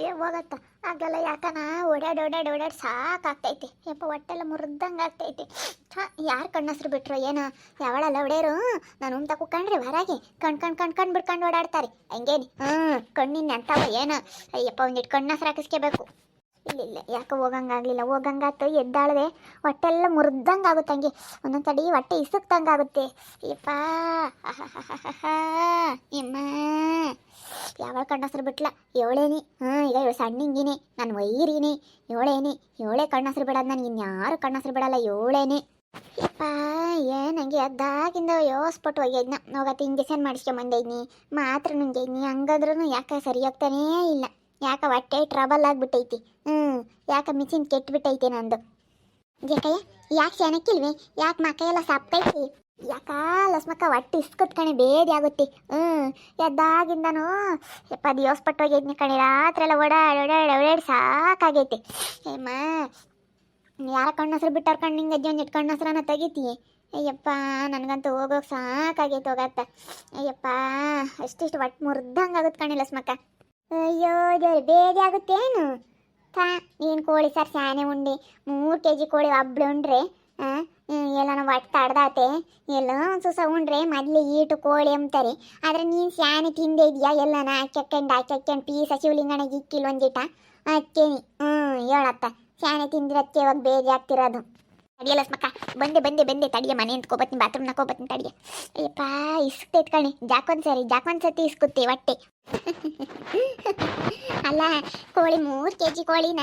ಏ, ಹೋಗತ್ತ. ಆಗಲ್ಲ ಯಾಕನ ಓಡಾಡಿ ಓಡಾಡಿ ಓಡಾಡಿ ಸಾಕಾಗ್ತೈತಿ. ಯಪ್ಪ, ಹೊಟ್ಟೆಲ್ಲ ಮುರಿದಂಗೆ ಆಗ್ತೈತಿ. ಯಾರ್ ಯಾರು ಕಣ್ಣಸ್ರು ಬಿಟ್ರು? ಏನ? ಯಾವಳಲ್ಲ ಒಡೆಯರು ನಾನು ಉಮ್ತಾ ಕುಕ್ಕಂಡ್ರಿ ಹೊರಗೆ. ಕಣ್ ಕಣ್ ಕಣ್ ಕಣ್ ಬಿಡ್ಕೊಂಡು ಓಡಾಡ್ತಾರೆ. ಹಂಗೇನಿ? ಹ್ಞೂ ಕಣ್ಣಿನ ಅಂತಾವ ಏನು? ಅಯ್ಯಪ್ಪ ಒಂದಿಟ್ಟು ಕಣ್ಣಸ್ರು ಹಾಕಿಸ್ಕೋಬೇಕು. ಇಲ್ಲ ಇಲ್ಲ, ಯಾಕೆ ಹೋಗಂಗಾಗ್ಲಿಲ್ಲ ಹೋಗಂಗಾತು ಎದ್ದಾಳದೆ ಹೊಟ್ಟೆಲ್ಲ ಮುರಿದಂಗೆ ಆಗುತ್ತೆ ಹಂಗೆ. ಒಂದೊಂದು ತಡಿ ಹೊಟ್ಟೆ ಇಸುಕ್ದಂಗೆ ಆಗುತ್ತೆ. ಯಪ್ಪ ಎಮ್ಮ ಯಾವಾಗ ಕಣ್ಣಸ್ರು ಬಿಟ್ಲ? ಏಳೇನಿ. ಹಾಂ ಈಗ ಇವಳು ಸಣ್ಣಿಂಗಿನಿ. ನಾನು ವೈರಿನಿ. ಏಳೇನಿ. ಏಳೇ ಕಣ್ಣಸ್ರು ಬಿಡೋದು ನನಗೆ ಇನ್ಯಾರು ಕಣ್ಣಸ್ರು ಬಿಡಲ್ಲ. ಏಳೇನಿ. ಯಪ್ಪ, ಏನು ಹಂಗೆ ಅದ್ದಾಗಿಂದ ಯೋಸ್ಪಟ್ಟು ಹೋಗ್ಯದ್ನ ಹೋಗತ್ತೆ ಇಂಜೆಕ್ಷನ್ ಮಾಡಿಸ್ಕೊಂಬಂದೈನಿ ಮಾತ್ರ ನುಂಗೈನಿ ಹಂಗಂದ್ರೂ ಯಾಕೆ ಸರಿ ಹೋಗ್ತಾನೇ ಇಲ್ಲ. ಯಾಕೆ ಹೊಟ್ಟೆ ಟ್ರಬಲ್ ಆಗಿಬಿಟ್ಟೈತಿ. ಹ್ಞೂ ಯಾಕೆ ಮಿಷಿನ್ ಕೆಟ್ಬಿಟ್ಟೈತೆ ನಂದು. ಜಕಯ್ಯ, ಯಾಕೆ ಶಾನಕ್ಕಿಲ್ವಿ ಯಾಕೆ ಮಕ್ಕ ಎಲ್ಲ ಸಪ್ಪೈತಿ ಯಾಕ ಲಸ್ಮಕ್ಕ ಹೊಟ್ಟೆ ಇಸ್ಕತ್ ಕಣೆ, ಬೇದಿ ಆಗುತ್ತೆ. ಹ್ಞೂ ಎದ್ದಾಗಿಂದನೂ, ಯಪ್ಪ, ದಿವಸ ಪಟ್ಟು ಹೋಗೈತಿ ಕಣೆ ರಾತ್ರಿ ಎಲ್ಲ ಓಡಾಡಿ ಓಡಾಡಿ ಓಡಾಡಿ ಸಾಕಾಗೈತಿ. ಏಮ್ಮ ಯಾರ ಕಣ್ಣಸ್ರು ಕಣ್ಣು ಹಿಂಗೆ ಅಜ್ಜಿ ಒಂದಿಟ್ಟು ಕಣ್ಣಸ್ರನ್ನ ತೆಗಿತಿ ಅಯ್ಯಪ್ಪ, ನನಗಂತೂ ಹೋಗೋಕೆ ಸಾಕಾಗೈತೆ ಹೋಗತ್ತ ಅಯ್ಯಪ್ಪ, ಅಷ್ಟಿಷ್ಟು ಒಟ್ಟು ಮುರ್ದಂಗೆ ಆಗುತ್ತೆ ಕಣೆ ಲಸ್ಮಕ್ಕ. ಅಯ್ಯೋ ದೇವ್ರೆ ಬೇದಿ ಆಗುತ್ತೇನು? ತಾ ನೀನು ಕೋಳಿ ಸರ್ ಸ್ಯಾನೆ ಉಂಡಿ. ಮೂರು ಕೆ ಜಿ ಕೋಳಿ ಒಬ್ಳು ಉಂಡ್ರೆ ಎಲ್ಲ ಒಟ್ಟು ತಡ್ದಾತೆ. ಎಲ್ಲೋ ಸುಸ ಉಂಡ್ರೆ ಮೊದಲು ಈಟು ಕೋಳಿ ಅಂತಾರೆ ಆದರೆ ನೀನು ಸ್ಯಾನೆ ತಿಂದೇ ಇದೆಯಾ? ಎಲ್ಲನ ಹಾಕ್ಯಕ್ಕಂಡು ಹಾಕ್ಯಕ್ಕಂಡು ಪೀಸ ಶಿವಲಿಂಗನಿಗೆ ಇಕ್ಕಿಲ್ಲ ಒಂದಿಟ. ಅಕ್ಕೇನಿ ಹ್ಞೂ ಹೇಳತ್ತ ಸ್ಯಾನೆ ತಿಂದಿರತ್ತೆ, ಇವಾಗ ಬೇಜಿ ಆಗ್ತಿರೋದು. ತಡಿಯಲ್ಲ ಸ್ಮಕ್ಕ. ಬಂದೆ ಬಂದೆ ಬಂದೆ. ತಡಿಯ, ಮನೆ ಅಂತ್ಕೋಬತ್ತೀನಿ ಬಾತ್ರೂಮ್ ಕೋಬತ್ತೀನಿ ತಡಿಯ. ಅಯ್ಯಪ್ಪ ಇಸ್ಕೈತ್ ಕಣೆ. ಜಾಕೊಂದು ಸರಿ ಜಾಕೊಂದು ಸತಿ ಇಸ್ಕುತ್ತೆ, ಹೊಟ್ಟೆ. ಅಲ್ಲ, ಕೋಳಿ ಮೂರು ಕೆ ಜಿ ಕೋಳಿನ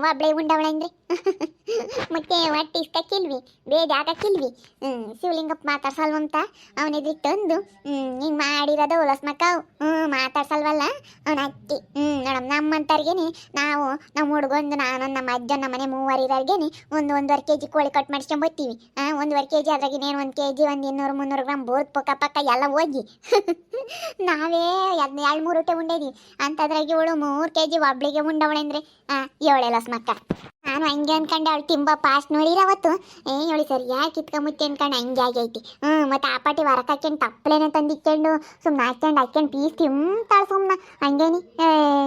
ಒಬ್ಳೆ ಉಂಡವಳಂದ್ರಿ ಮತ್ತೆ ಹೊಟ್ಟೆ ಇಷ್ಟಕ್ಕಿಲ್ವಿ ಬೇಗ ಹಾಕಕ್ಕಿಲ್ವಿ. ಶಿವಲಿಂಗಪ್ಪ ಮಾತಾಡ್ಸಲ್ವಂತ ಅವನ ಹ್ಮ್ ಹಿಂಗೆ ಮಾಡಿರೋದು ಉಲಸ್ಮಕ್ಕವು ಹ್ಞೂ ಮಾತಾಡ್ಸಲ್ವಲ್ಲ? ಅವನ ಅಕ್ಕಿ. ಹ್ಞೂ ನೋಡಮ್ ನಮ್ಮಂತರ್ಗೇನೆ ನಾವು ನಮ್ಮ ಹುಡುಗೊಂದು ನಾನು, ನಮ್ಮ ಅಜ್ಜ, ನಮ್ಮ ಮನೆ ಮೂವರಿರೋರ್ಗೇನೆ ಒಂದು ಒಂದೂವರೆ ಕೆ ಜಿ ಕೋಳಿ ಕಟ್ ಮಾಡಿಸ್ಕೊಂಬತ್ತೀವಿ ಒಂದೂವರೆ ಕೆ ಜಿ ಅದ್ರಾಗಿನೇನು ಒಂದು ಕೆ ಜಿ ಒಂದು ಇನ್ನೂರು ಮುನ್ನೂರು ಗ್ರಾಮ್ ಬೋದ್ ಪಕ್ಕ ಪಕ್ಕ ಎಲ್ಲ ಹೋಗಿ. ನಾವೇ ಎರಡು ಮೂರು ಊಟ ಉಂಡೇದಿ ಅಂತದ್ರಾಗ ಇವಳು ಮೂರು ಕೆ ಜಿ ಒಬ್ಳಿಗೆ ಉಂಡವಳೆ ಅಂದ್ರೆ ಏಳೆಲ್ಲ ಸ್ಮಕ್ಕ ನಾನು ಹಂಗೆ ಅನ್ಕೊಂಡೆ ಅವಳು ತಿಂಬ ಪಾಸ್ಟ್ ನೋಡಿರ ಅವತ್ತು, ಏ, ಇವಳು ಸರಿಯಾಗಿ ಕಿತ್ಕೊಂಬುತ್ತೆ ಅನ್ಕೊಂಡು ಹಂಗೆ ಆಗೈತಿ. ಹ್ಞೂ ಮತ್ತೆ ಆ ಪಾಟಿ ಹೊರಕ್ಕೆ ಹಾಕ್ಯಂಡು ತಪ್ಪಲೇನೆ ತಂದಿಕ್ಕೊಂಡು ಸುಮ್ಮನೆ ಹಾಕ್ಯಂಡು ಹಾಕ್ಯಂಡು ಪೀಸ್ ತಿಂತಾಳೆ ಸುಮ್ಮನೆ ಹಂಗೇನಿ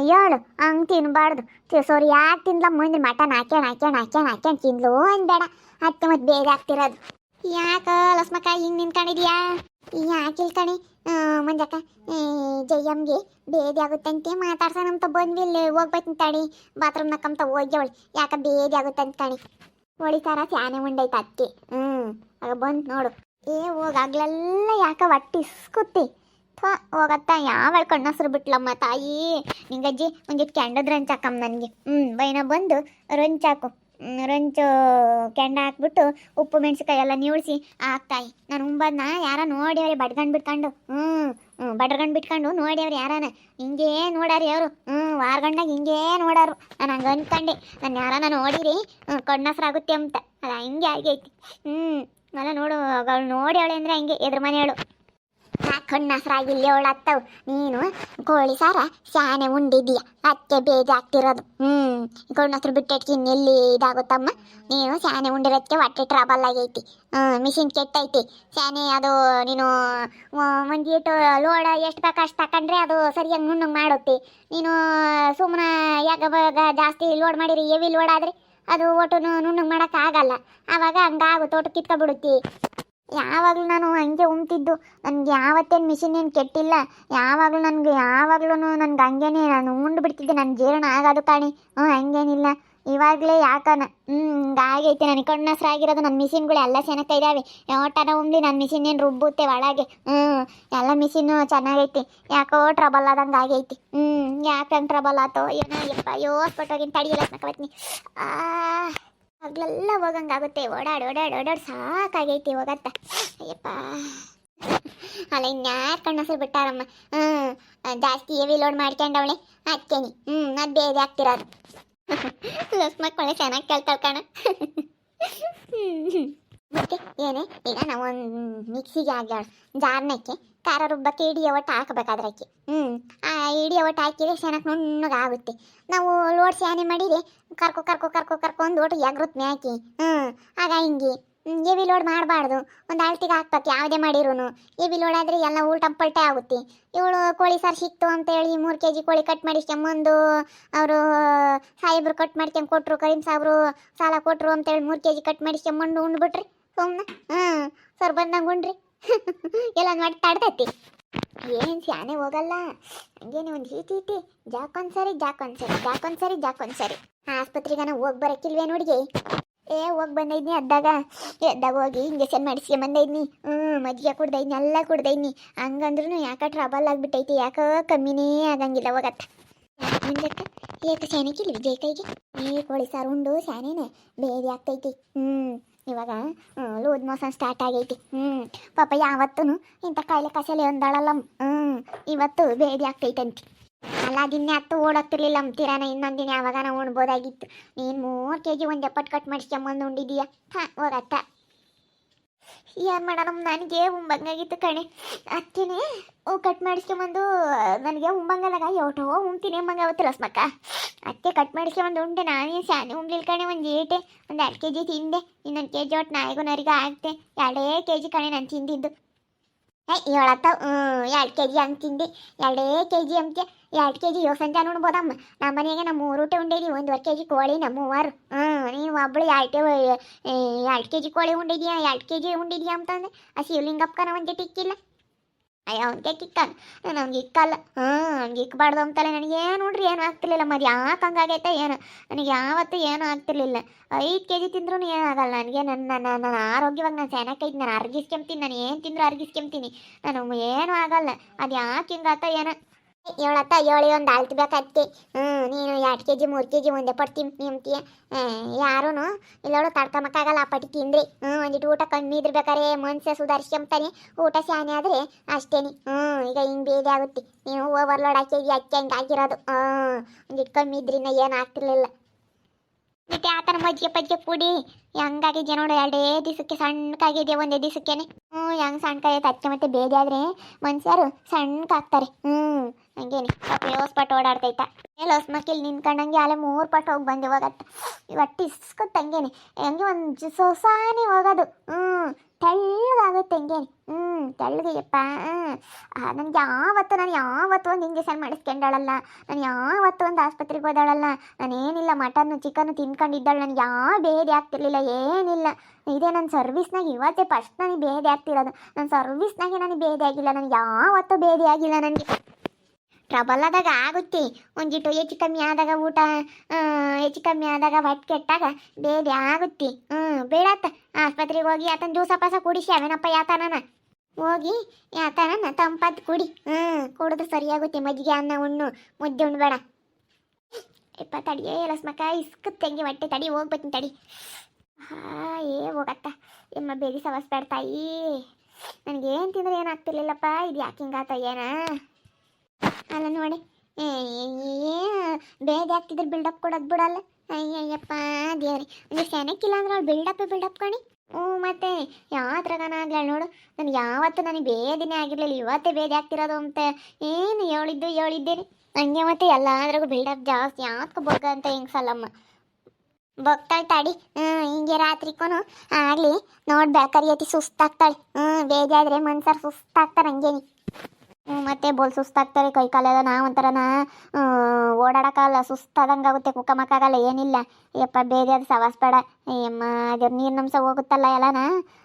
ಹೇಳು ಹಂಗೆ ತಿನ್ಬಾರ್ದು. ಸೋರಿ, ಯಾಕೆ ತಿನ್ಲ ಮುಂದೆ ಮಟನ್ ಹಾಕ್ಯಂಡು ಹಾಕ್ಯಂಡು ಹಾಕ್ಯಂಡು ಹಾಕ್ಯಂಡು ತಿನ್ಲು ಅನ್ಬೇಡ. ಅತ್ತೆ ಮತ್ತೆ ಬೇರೆ ಆಗ್ತಿರೋದು. ಯಾಕ ಲಸ್ಮಕ್ಕ ಹಿಂಗೆ ನಿಂತ್ಕೊಂಡಿದ್ಯಾ? ಯಾಕೆ ಕಣಿ ಮಂಜಕ್ಕ ಜಯಮ್ಗೆ ಬೇದಿ ಆಗುತ್ತಂತೆ ಮಾತಾಡ್ಸೋಣಂತ ಬಂದ್ವಿಲ್ಲ ಹೋಗ್ಬೇಕು ತಡಿ ಬಾತ್ರೂಮ್ ನಕ್ಕಂತ ಹೋಗ್ಯವಳು. ಯಾಕ ಬೇದಿ ಆಗುತ್ತಂತ ಕಣಿ. ಹೊಳಿತಾರ ಸ್ಯಾನೆ ಉಂಡೈತೆ ಅಕ್ಕಿ ಹ್ಞೂ ಆಗ ಬಂದು ನೋಡು. ಏ ಹೋಗಾಗ್ಲೆಲ್ಲ ಯಾಕ ಹೊಟ್ಟೆ ಇಸ್ಕುತ್ತಿ ಥೋ ಹೋಗತ್ತ ಯಾವ ಕಣ್ಣಸ್ರು ಬಿಟ್ಲಮ್ಮ ತಾಯಿ. ನಿಂಗಜ್ಜಿ ಒಂದಿಟ್ಟು ಕೆಂಡದ ರಂಚಾಕಮ್ಮ ನನಗೆ. ಹ್ಞೂ ಬೈನ ಬಂದು ರಂಚ್ ಹಾಕು. ಹ್ಮ್, ರಂಚು ಕೆಂಡ ಹಾಕ್ಬಿಟ್ಟು ಉಪ್ಪು ಮೆಣಸಿಕಾಯಿ ಎಲ್ಲ ನೀಳ್ಸಿ ಹಾಕ್ತಾಯಿ ನಾನು ಉಂಬದ್ನ ಯಾರ ನೋಡ್ಯವ್ರಿ ಬಡ್ಗಂಡ್ ಬಿಟ್ಕೊಂಡು. ಹ್ಞೂ ಬಡ್ಗಂಡ್ ಬಿಟ್ಕೊಂಡು ನೋಡ್ಯವ್ರಿ ಯಾರಾನ. ಹಿಂಗೇ ನೋಡಾರಿ ಅವರು. ಹ್ಞೂ ವಾರಗಂಡಾಗ ಹಿಂಗೇ ನೋಡಾರು. ನಾನು ಹಂಗೆ ಅಂದ್ಕೊಂಡೆ ನಾನು ಯಾರಾನ ನೋಡಿರಿ ಕಣ್ಣಸ್ರಾಗುತ್ತೆ ಅಂತ. ಅಲ್ಲ, ಹಿಂಗೆ ಆಗೈತಿ ಹ್ಞೂ ಅಲ್ಲ ನೋಡು, ಅವಳು ನೋಡ್ಯಾವಳೆ ಅಂದರೆ ಹಂಗೆ. ಎದ್ರ ಮನೆಯಳು ಕಣ್ಣಸ್ರಾಗಿಲ್ಲ ಅವಳತ್ತವು. ನೀನು ಕೋಳಿ ಸಾರ, ಶಾನೆ ಉಂಡಿದ್ದೀಯ. ಅದಕ್ಕೆ ಬೇಜಾಗ್ತಿರೋದು. ಹ್ಞೂ ಕಣ್ಣಸ್ರು ಬಿಟ್ಟಿಟ್ಟು ಎಲ್ಲಿ ಇದಾಗುತ್ತಮ್ಮ? ನೀನು ಶಾನೆ ಉಂಡಿರೋದಕ್ಕೆ ಹೊಟ್ಟೆ ಟ್ರಾಬಲ್ ಆಗೈತಿ. ಹ್ಮ್ ಮಿಷಿನ್ ಕೆಟ್ಟೈತಿ. ಶಾನೆ ಅದು ನೀನು ಒಂದು ಇಟ್ಟು ಲೋಡ್ ಎಷ್ಟು ಬೇಕು ಅಷ್ಟು ತಕೊಂಡ್ರೆ ಅದು ಸರಿಯಾಗಿ ನುಣ್ಣಗೆ ಮಾಡುತ್ತೆ. ನೀನು ಸುಮ್ಮನೆ ಬಗ ಜಾಸ್ತಿ ಲೋಡ್ ಮಾಡಿರಿ ಎವಿ ಲೋಡ್ ಆದರೆ ಅದು ಒಟ್ಟು ನುಣ್ಣಗೆ ಮಾಡೋಕ್ಕಾಗಲ್ಲ. ಆವಾಗ ಹಂಗಾಗುತ್ತೆ ಒಟ್ಟು ಕಿತ್ಕೊಬಿಡುತ್ತಿ ಯಾವಾಗಲೂ ನಾನು ಹಂಗೆ ಉಮ್ತಿದ್ದು ನನಗೆ ಯಾವತ್ತೇನು ಮಿಷಿನ್ ಏನು ಕೆಟ್ಟಿಲ್ಲ. ಯಾವಾಗಲೂ ನನಗೆ ಯಾವಾಗಲೂ ನನಗೆ ಹಂಗೇನೆ ನಾನು ಉಂಡು ಬಿಡ್ತಿದ್ದೆ. ನನ್ನ ಜೀರ್ಣ ಆಗೋದು ಕಾಣಿ. ಹ್ಞೂ ಹಂಗೇನಿಲ್ಲ. ಇವಾಗಲೇ ಯಾಕನ? ಹ್ಞೂ ಹಿಂಗಾಗೈತೆ ನನಗೆ ಕಣ್ಣಸ್ರಾಗಿರೋದು ನನ್ನ ಮಿಷಿನ್ಗಳು ಎಲ್ಲ ಸೆನಕ ಇದ್ದಾವೆ ಯಾವಟನ ಉಮ್ಲಿ ನನ್ನ ಮಿಷಿನ್ ಏನು ರುಬ್ಬುತ್ತೆ ಒಳಗೆ. ಹ್ಞೂ ಎಲ್ಲ ಮಿಷಿನ್ನು ಚೆನ್ನಾಗೈತಿ. ಯಾಕೋ ಟ್ರಬಲ್ ಆದಂಗೆ ಆಗೈತಿ. ಹ್ಞೂ ಯಾಕೆ ಟ್ರಬಲ್ ಆತೋ? ಏನೋ ಯಪ್ಪ ಯೋಸ್ಪಟ್ಟೋಗಿನ ತಡಿಯಲ್ಲ ಆ. ಹಗ್ಲೆಲ್ಲ ಹೋಗಂಗಾಗುತ್ತೆ. ಓಡಾಡಿ ಓಡಾಡಿ ಓಡಾಡಿ. ಸಾಕಾಗೈತಿ ಹೋಗತ್ತ ಅಯ್ಯಪ್ಪ. ಅಲ್ಲ ಇನ್ಯಾರು ಕಣ್ಣಸರು ಬಿಟ್ಟಾರಮ್ಮ? ಹ್ಞೂ ಜಾಸ್ತಿ ಹೆವಿ ಲೋಡ್ ಮಾಡ್ಕೊಂಡವಳೆ. ಹಾಕ್ತೇನೆ ಹ್ಞೂ ಅದು ಬೇರೆ ಆಗ್ತಿರೋದು. ಲಸ್ ಮಕ್ಕಳೆ ಚೆನ್ನಾಗಿ ಕೇಳ್ತಾಳೆ ಕಣ. ಮತ್ತೆ ಏನೇ, ಈಗ ನಾವು ಒಂದು ಮಿಕ್ಸಿಗೆ ಆಗ್ಯಾಳ ಜಾರ್ನಕ್ಕೆ ಖಾರ ರುಬ್ಬಕ್ಕೆ ಇಡೀ ಒಟ್ಟು ಹಾಕಬೇಕಾದ್ರಕ್ಕೆ ಹ್ಞೂ ಆ ಇಡಿ ಒಟ್ಟು ಹಾಕಿದ್ರೆ ಚೆನ್ನಾಗಿ ನುಣ್ಣಗಾಗುತ್ತೆ. ನಾವು ಲೋಡ್ ಸ್ಯಾನೆ ಮಾಡಿದ್ರೆ ಕರ್ಕೊ ಕರ್ಕೊ ಕರ್ಕೊ ಕರ್ಕೊಂಡು ಒಟ್ಟು ಎಗ್ರುತ್ ಹಾಕಿ. ಹ್ಞೂ ಆಗ ಹಿಂಗೆ ಎವಿ ಲೋಡ್ ಮಾಡಬಾರ್ದು. ಒಂದು ಅಳ್ತಿಗೆ ಹಾಕ್ಬೇಕು ಯಾವುದೇ ಮಾಡಿರೂ ಎವಿ ಲೋಡ್ ಆದರೆ ಎಲ್ಲ ಊಟ ಪಲ್ಟೆ ಆಗುತ್ತೆ. ಇವಳು ಕೋಳಿ ಸಾರು ಸಿಕ್ತು ಅಂತೇಳಿ ಮೂರು ಕೆ ಜಿ ಕೋಳಿ ಕಟ್ ಮಾಡಿಸ್ಕೊಂಬಂದು ಅವರು, ಸಾಹೇಬ್ರು ಕಟ್ ಮಾಡ್ಕೊಂಡು ಕೊಟ್ಟರು ಕರೀಂ ಸಾಬ್ರು ಸಾಲ ಕೊಟ್ಟರು ಅಂತೇಳಿ ಮೂರು ಕೆ ಜಿ ಕಟ್ ಮಾಡಿಸ್ಕೊಂಬಂದು ಉಂಡ್ಬಿಟ್ರಿ ಸುಮ್ಮನೆ ಹಾಂ ಸರ್ ಬಂದಂಗೆ ಎಲ್ಲ ಮಾಡಿ ತಾಡ್ತೈತಿ ಏನು ಸ್ಯಾನೆ ಹೋಗಲ್ಲ. ಹಂಗೇನೆ ಒಂದು ಹೀಟಿ ಸರಿ ಜಾಕೊಂದ್ಸರಿ ಜಾಕೊಂದ್ಸರಿ ಜಾಕೊಂದ್ಸರಿ ಜಾಕೊಂದ್ಸರಿ ಆಸ್ಪತ್ರೆಗಾನ ಹೋಗಿ ಬರಕ್ಕಿಲ್ವೇ ನೋಡಿಗೆ? ಏ, ಹೋಗಿ ಬಂದೈದ್ನಿ ಅದ್ದಾಗ. ಎದ್ದಾಗ ಹೋಗಿ ಇಂಜೆಕ್ಷನ್ ಮಾಡಿಸ್ಕೆ ಬಂದೈದ್ನಿ. ಹ್ಞೂ ಮಜ್ಜಿಗೆ ಕುಡ್ದೈದ್ನಿ, ಎಲ್ಲ ಕುಡ್ದೈದ್ನಿ. ಹಂಗಂದ್ರೂ ಯಾಕೆ ಟ್ರಾಬಲ್ ಆಗ್ಬಿಟ್ಟೈತಿ, ಯಾಕ ಕಮ್ಮಿನೇ ಆಗಂಗಿಲ್ಲ ಹೋಗತ್ತ ಮುಂದಕ್ಕೆ ಏಕ ಸ್ಯಾನಿಕಿಲ್ವಿ ಜೈ ಕೈಗೆ. ಏ, ಕೋಳಿ ಸಾರು ಉಂಡು ಸ್ಯಾನೇನೆ ಬೇರೆ ಆಗ್ತೈತಿ. ಹ್ಞೂ ಇವಾಗ ಲೂದ್ ಮೋಸನ್ ಸ್ಟಾರ್ಟ್ ಆಗೈತಿ. ಹ್ಞೂ ಪಾಪ ಯಾವತ್ತೂ ಇಂಥ ಕಾಯಿಲೆ ಕಸಲೆ ಒಂದಾಳಲ್ಲ. ಹ್ಞೂ ಇವತ್ತು ಬೇದಿ ಆಗ್ತೈತಂತಿ. ಅಲ್ಲ ದಿನ ಹತ್ತು ಓಡೋಗ್ತಿರ್ಲಿಲ್ಲ ಅಂತೀರಾನ ಇನ್ನೊಂದು ದಿನ ಯಾವಾಗನ ಉಣ್ಬೋದಾಗಿತ್ತು. ನೀನು ಮೂರು ಕೆ ಜಿ ಒಂದು ಎಪ್ಪತ್ತು ಕಟ್ ಮಾಡಿಸ್ಕೊಂಬಂದು ಉಂಡಿದೀಯ. ಹಾಂ, ಹೋಗತ್ತ. ಏನು ಮಾಡೋಣ ನನಗೆ ಉಂಬಂಗಾಗಿತ್ತು ಕಣೆ. ಅಕ್ಕೇನೆ ಓ ಕಟ್ ಮಾಡಿಸ್ಕೊಂಬಂದು, ನನಗೆ ಉಂಬಂಗಲಾಗ ಯೋಟೋ ಉಣ್ತೀನಿ ಉಂಬಂಗ ಅವತ್ತು ಸ್ಮಕ್ಕ ಅತ್ತೆ ಕಟ್ ಮಾಡಿಸ್ಕೊಂಬಂದು ಉಂಡೆ, ನಾನೇ ಶಾನೆ ಉಂಬ್ಲಿಲ್ಲ ಕಣೆ, ಒಂದು ಏಟೆ, ಒಂದು ಎರಡು ಕೆ ಜಿ ತಿಂದೆ. ಇನ್ನೊಂದು ಕೆ ಜಿ ಒಟ್ಟು ನಾಯಿಗೂ ನರಿಗೂ ಆಗ್ತೆ. ಎರಡೇ ಕೆ ಜಿ ಕಣೆ ನಾನು ತಿಂದಿದ್ದು. ಹೇಳತ್ತ ಎರಡು ಕೆ ಜಿ ಹಂಗೆ ತಿಂದೆ. ಎರಡೇ ಕೆ ಜಿ ಅಂತೆ ಎರಡು ಕೆ ಜಿ ಸಂಜೆ ಉಣ್ಬೋದಮ್ಮ ನಮ್ಮ ಮನೆಗೆ ನಮ್ಮ ಮೂರು ಊಟ ಉಂಡೇದಿ, ಒಂದುವರೆ ಕೆ ಜಿ ಕೋಳಿ ನಮ್ಮ ಮೂವರು. ಹ್ಞೂ ನೀನು ಒಬ್ಬಳು ಎರಡು ಎರಡು ಕೆ ಜಿ ಕೋಳಿ ಉಂಡಿದ್ಯಾ, ಎರಡು ಕೆ ಜಿ ಉಂಡಿದ್ಯಾ ಅಂತಂದೆ. ಆ ಶಿವಲಿಂಗಪ್ಪನ ಒಂದು ಟಿಕ್ಕಿಲ್ಲ ಅಯ್ಯ, ಅವನಿಗೆ ಕಿಕ್ಕಲ್ಲ ನಾನು ಅವ್ನಿಗೆ ಇಕ್ಕಲ್ಲ. ಹ್ಞೂ ಅವ್ನಿಗೆ ಇಕ್ಕಬಾರ್ದು ಅಂತಲೇ ನನಗೆ ನೋಡ್ರಿ, ಏನು ಆಗ್ತಿರ್ಲಿಲ್ಲ. ಮದು ಯಾಕೆ ಹಂಗಾಗೈತೆ ಏನು? ನನಗೆ ಯಾವತ್ತೂ ಏನೂ ಆಗ್ತಿರ್ಲಿಲ್ಲ. ಐದು ಕೆ ಜಿ ತಿಂದ್ರೂ ಏನಾಗಲ್ಲ ನನಗೆ ನನ್ನ ನನ್ನ ಆರೋಗ್ಯವಾಗಿ ನಾನು ಚೆನ್ನಾಗೈತೆ ನಾನು ಅರ್ಗಿಸ್ಕೊಂತೀನಿ ನಾನು ಏನು ತಿಂದರೂ ಅರ್ಗಿಸ್ಕೊಂತೀನಿ ನಾನು ಏನೂ ಆಗಲ್ಲ. ಅದು ಯಾಕೆ ಹಿಂಗಾತ ಏನೋ? ಏಳತ್ತ, ಏಳು ಒಂದು ಅಳ್ತು ಬೇಕಾಗ್ತಿ. ಹ್ಞೂ ನೀನು ಎರಡು ಕೆ ಜಿ ಮೂರು ಕೆ ಜಿ ಒಂದೇ ಪಟ್ಟು ನಿಮ್ತೀಯ ಅಂತೀಯ ಯಾರೂ ಇಲ್ಲೋಳು ತಡ್ಕೊಂಬಕ್ಕಾಗಲ್ಲ ಪಟ್ಟಿ ತಿಂದ್ರಿ. ಹ್ಞೂ ಒಂದಿಟ್ಟು ಊಟ ಕಮ್ಮಿ ಇದ್ರ ಬೇಕಾರೆ ಮನುಷ್ಯ ಸುಧಾರಿಸ್ಕೊಂತಾನೆ ಊಟ ಶಾನೆ ಆದರೆ ಅಷ್ಟೇನಿ. ಹ್ಞೂ ಈಗ ಹಿಂಗೆ ಬೇದಿ ಆಗುತ್ತೆ. ನೀವು ಓವರ್ಲೋಡ್ ಹಾಕಿದ್ವಿ ಅಕ್ಕಿ ಹಂಗೆ ಆಗಿರೋದು. ಹ್ಞೂ ಒಂದಿಟ್ಟು ಕಮ್ಮಿ ಇದ್ರಿಂದ ಏನು ಆಗ್ತಿರ್ಲಿಲ್ಲ. ಮತ್ತೆ ಆ ಥರ ಮಜ್ಜಿಗೆ ಪಜ್ಜಿಗೆ ಪುಡಿ ಹೆಂಗಾಗಿದ್ಯಾ ನೋಡು, ಎರಡೇ ದಿವಸಕ್ಕೆ ಸಣ್ಣಕ್ಕಾಗಿದೆ, ಒಂದೇ ದಿವಸಕ್ಕೇನೆ. ಹ್ಞೂ ಹೆಂಗೆ ಸಣ್ಣಕಾಗೈತೆ ಅಚ್ಚೆ ಮತ್ತೆ ಬೇದಿ ಆದರೆ ಮನುಷ್ಯರು ಸಣ್ಣಕ್ಕಾಗ್ತಾರೆ. ಹ್ಞೂ ಹಂಗೇನೆ. ಪಾಪ ಪಟ್ಟು ಓಡಾಡ್ತೈತ. ಎಲ್ಲ ಹೊಸ್ಮಕ್ಕಿಲ್ ನಿನ್ಕೊಂಡಂಗೆ ಅಲ್ಲೇ ಮೂರು ಪಟ್ಟು ಹೋಗಿ ಬಂದು ಇವಾಗತ್ತ ಇವತ್ತು ಇಸ್ಕೊತ್ ಹಂಗೇನೆ. ಹೆಂಗೆ ಒಂದು ಸೊಸಾನೆ ಹೋಗೋದು. ಹ್ಞೂ ತೆಳ್ಳಗಾಗುತ್ತೆ ಹಂಗೇನೆ. ಹ್ಞೂ ತೆಳ್ಳಗೆಯಪ್ಪ ಹ್ಞೂ ನನಗೆ ಯಾವತ್ತು, ನಾನು ಯಾವತ್ತು ಒಂದು ಇಂಜೆಕ್ಷನ್ ಮಾಡಿಸ್ಕೊಂಡಾಳಲ್ಲ. ನಾನು ಯಾವತ್ತು ಒಂದು ಆಸ್ಪತ್ರೆಗೆ ಹೋದಾಳಲ್ಲ. ನಾನೇನಿಲ್ಲ ಮಟನ್ನು, ಚಿಕನ್ನು ತಿನ್ಕೊಂಡಿದ್ದಾಳೆ. ನನಗೆ ಯಾವ ಬೇಧಿ ಆಗ್ತಿರ್ಲಿಲ್ಲ, ಏನಿಲ್ಲ. ಇದೇ ನನ್ನ ಸರ್ವಿಸ್ನಾಗ ಇವತ್ತೇ ಫಸ್ಟ್ ನನಗೆ ಬೇದಿ ಆಗ್ತಿರೋದು. ನನ್ನ ಸರ್ವಿಸ್ನಾಗೆ ನನಗೆ ಬೇದಿ ಆಗಿಲ್ಲ. ನನಗೆ ಯಾವತ್ತೂ ಬೇದಿ ಆಗಿಲ್ಲ ನನಗೆ. ಟ್ರಬಲ್ ಆದಾಗ ಆಗುತ್ತೆ. ಒಂದಿಟ್ಟು ಹೆಚ್ಚು ಕಮ್ಮಿ ಆದಾಗ ಊಟ ಹೆಚ್ಚು ಕಮ್ಮಿ ಆದಾಗ ಹೊಟ್ಟೆ ಕೆಟ್ಟಾಗ ಬೇರೆ ಆಗುತ್ತೆ. ಹ್ಞೂ ಬೇಡತ್ತ ಆಸ್ಪತ್ರೆಗೆ ಹೋಗಿ ಆತನ ದಿವಸ ಪಾಸ ಕುಡಿಸಿ, ಅವೇನಪ್ಪ ಯಾತನನ? ಹೋಗಿ ಯಾತನನ ತಂಪದ್ದು ಕುಡಿ. ಹ್ಞೂ, ಕುಡಿದ್ರೆ ಸರಿಯಾಗುತ್ತೆ ಮಜ್ಜಿಗೆ, ಅನ್ನ, ಉಣ್ಣು, ಮುದ್ದೆ ಉಣ್ಬೇಡ. ಇಪ್ಪ ತಡಿಯೇ ಲಸ್ಮಕ್ಕ ಇಸ್ಕತ್ ತೆಂಗಿ ಹೊಟ್ಟೆ. ತಡಿ ಹೋಗ್ಬೇಕು ತಡಿ. ಹಾ ಏ, ಹೋಗತ್ತ. ಎಮ್ಮ ಬೇದಿ ಸವಸ್ಬೇಡ್ತಾಯಿ ನನಗೇನು ತಿಂದ್ರೆ ಏನಾಗ್ತಿರ್ಲಿಲ್ಲಪ್ಪ ಇದು ಯಾಕೆ ಹಿಂಗಾತ ಏನ? ಅಲ್ಲ ನೋಡಿ ಬೇದಿ ಆಗ್ತಿದ್ರೆ ಬಿಲ್ಡಪ್ ಕೊಡೋದು ಬಿಡಲ್ಲ. ಅಯ್ಯಯ್ಯಪ್ಪ, ದೇವ್ರಿ, ಒಂದು ಸೆನಕ್ಕಿಲ್ಲ ಅಂದ್ರೆ ಅವ್ಳು ಬಿಲ್ಡಪ್ ಬಿಲ್ಡಪ್ ಕಣಿ. ಹ್ಞೂ, ಮತ್ತೆ ಯಾವ್ದ್ರಾಗನ ಆಗ್ಲಿ ನೋಡು. ನನಗೆ ಯಾವತ್ತೂ ನನಗೆ ಬೇದಿನೇ ಆಗಿರಲಿಲ್ಲ, ಇವತ್ತೇ ಬೇದಿ ಆಗ್ತಿರೋದು ಅಂತ. ಏನು ಹೇಳಿದ್ದು ಹೇಳಿದ್ದೀರಿ ಹಂಗೆ ಮತ್ತೆ ಎಲ್ಲಾದ್ರಾಗೂ ಬಿಲ್ಡಪ್ ಜಾಸ್ತಿ. ಯಾವ್ದಕ್ಕೂ ಬೊಗ್ಗ ಅಂತ ಹೆಂಗ್ಸಲ್ಲಮ್ಮ ಬೊಗ್ತಾಳೆ ತಾಡಿ ಹ್ಞೂ, ಹಿಂಗೆ ರಾತ್ರಿಗೂ ಆಗಲಿ. ನೋಡಿ ಬೆಳಕರಿ ಅತಿ ಸುಸ್ತಾಗ್ತಾಳೆ. ಹ್ಞೂ, ಬೇಜಾದ್ರೆ ಮನ್ಸರ್ ಸುಸ್ತಾಗ್ತಾರೆ ಹಂಗೇನಿ. ಮತ್ತೆ ಬೋಲ್ ಸುಸ್ತಾಗ್ತಾರೆ, ಕೈ ಕಾಲೆಲ್ಲ ನಾವು ಒಂಥರನ ಓಡಾಡೋಕ್ಕಾಗಲ್ಲ, ಸುಸ್ತಾದಂಗೆ ಆಗುತ್ತೆ, ಕುಕ್ಕಮಕ್ಕಾಗಲ್ಲ, ಏನಿಲ್ಲ. ಯಪ್ಪ ಬೇರೆ ಅದು ಸವಾಸ್ಬೇಡ ಅಮ್ಮ ಅದ್ರ ನೀರು ನಮ್ಸ ಹೋಗುತ್ತಲ್ಲ ಎಲ್ಲನ?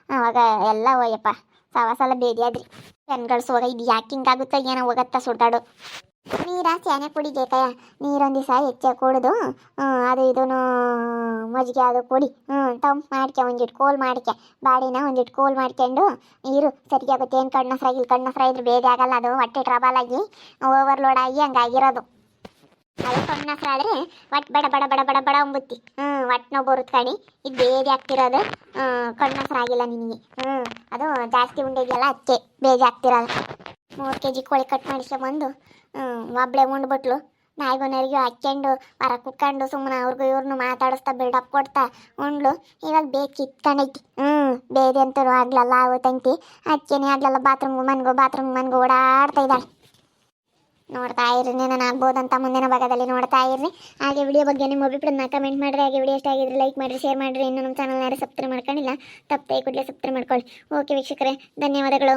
ಅವಾಗ ಎಲ್ಲ ಹೋಯಪ್ಪ ಸವಾಸ ಎಲ್ಲ ಬೇದಿ ಆದ್ರಿ ಪೆನ್ಗಳ್ಸುವಾಗ ಇದು ಯಾಕೆ ಆಗುತ್ತೆ ಏನೋ ಹೋಗತ್ತ ಸುಡ್ದಾಡು. ನೀರ ಸ್ಯಾನೆ ಕುಡಿ ಜೇಕಯ್ಯ ನೀರೊಂದು ದಿವಸ ಹೆಚ್ಚ ಕುಡಿದು. ಅದು ಇದನ್ನು ಮಜ್ಜಿಗೆ ಅದು ಕುಡಿ ಹ್ಞೂ ತಂಪು ಮಾಡ್ಕೆ ಒಂದಿಟ್ಟು ಕೋಲ್ ಮಾಡ್ಕೆ. ಬಾಡಿನ ಒಂದಿಟ್ಟು ಕೋಲ್ ಮಾಡ್ಕೊಂಡು ನೀರು ಸರಿಯಾಗುತ್ತೆ. ಏನು ಕಣ್ಣು ಫ್ರೈ ಇಲ್ಲಿ ಕಣ್ಣು ಫ್ರೈ ಇದ್ರೆ ಬೇಗ ಆಗಲ್ಲ. ಅದು ಹೊಟ್ಟೆ ಟ್ರಬಲ್ ಆಗಿ ಓವರ್ಲೋಡ್ ಆಗಿ ಹಂಗಾಗಿರೋದು. ಅದು ಕಣ್ಣು ಆದರೆ ಒಟ್ಟು ಬಡ ಬಡ ಬಡ ಬಡ ಬಡ ಅಂಬುತ್ತಿ. ಹ್ಞೂ ಒಟ್ಟು ನೋವು ಬರುತ್ತೆ ಕಣಿ. ಇದು ಬೇಗ ಆಗ್ತಿರೋದು. ಕಣ್ಣು ಹತ್ರ ಆಗಿಲ್ಲ ನಿನಗೆ. ಹ್ಞೂ ಅದು ಜಾಸ್ತಿ ಉಂಡೆಗೆಲ್ಲ ಅದಕ್ಕೆ ಬೇಗ ಆಗ್ತಿರಲ್ಲ ಮೂರು ಕೆ ಜಿ ಕೋಳಿ ಕಟ್ ಮಾಡಿಸ್ಕೊಂಬಂದು ಒಬ್ಳೆ ಉಂಡ್ಬಿಟ್ಲು ನಾಯಿಗೂ ನರಿಗೂ ಹಾಕ್ಕೊಂಡು ಹೊರ ಕುಕ್ಕೊಂಡು ಸುಮ್ಮನೆ ಅವ್ರಿಗೂ ಇವ್ರನ್ನೂ ಮಾತಾಡಿಸ್ತಾ ಬಿಲ್ಡಪ್ ಕೊಡ್ತಾ ಉಂಡ್ಲು. ಇವಾಗ ಬೇಕಿತ್ತಣೈತಿ ಹ್ಞೂ ಬೇರೆ ಅಂತೂ ಆಗ್ಲಲ್ಲ ಆವತ್ತಂತಿ ಅಕ್ಕೇನೆ ಆಗ್ಲಲ್ಲ ಬಾತ್ರೂಮ್ ಮನ್ಗೋ ಬಾತ್ರೂಮ್ ಮನ್ಗೋ ಓಡಾಡ್ತಾ ಇದ್ದಾಳೆ ನೋಡ್ತಾ ಇರ್ರಿ ನಾನು ಆಗ್ಬೋದಂತ ಮುಂದಿನ ಭಾಗದಲ್ಲಿ ನೋಡ್ತಾ ಇರ್ರಿ. ಹಾಗೆ ವಿಡಿಯೋ ಬಗ್ಗೆ ನಿಮ್ಮ ಅಭಿಪ್ರಾಯನ ಕಮೆಂಟ್ ಮಾಡಿರಿ. ಹಾಗೆ ವಿಡಿಯೋ ಇಷ್ಟ ಆಗಿದ್ರೆ ಲೈಕ್ ಮಾಡಿರಿ ಶೇರ್ ಮಾಡಿರಿ. ಇನ್ನು ನಮ್ಮ ಚಾನಲ್ನ ಯಾರು ಸಬ್ಸ್ಕ್ರೈಬ್ ಮಾಡ್ಕೊಂಡಿಲ್ಲ, ತಪ್ಪೇ ಕೂಡಲೇ ಸಬ್ಸ್ಕ್ರೈಬ್ ಮಾಡ್ಕೊಳ್ಳಿ. ಓಕೆ ವೀಕ್ಷಕರೇ, ಧನ್ಯವಾದಗಳು.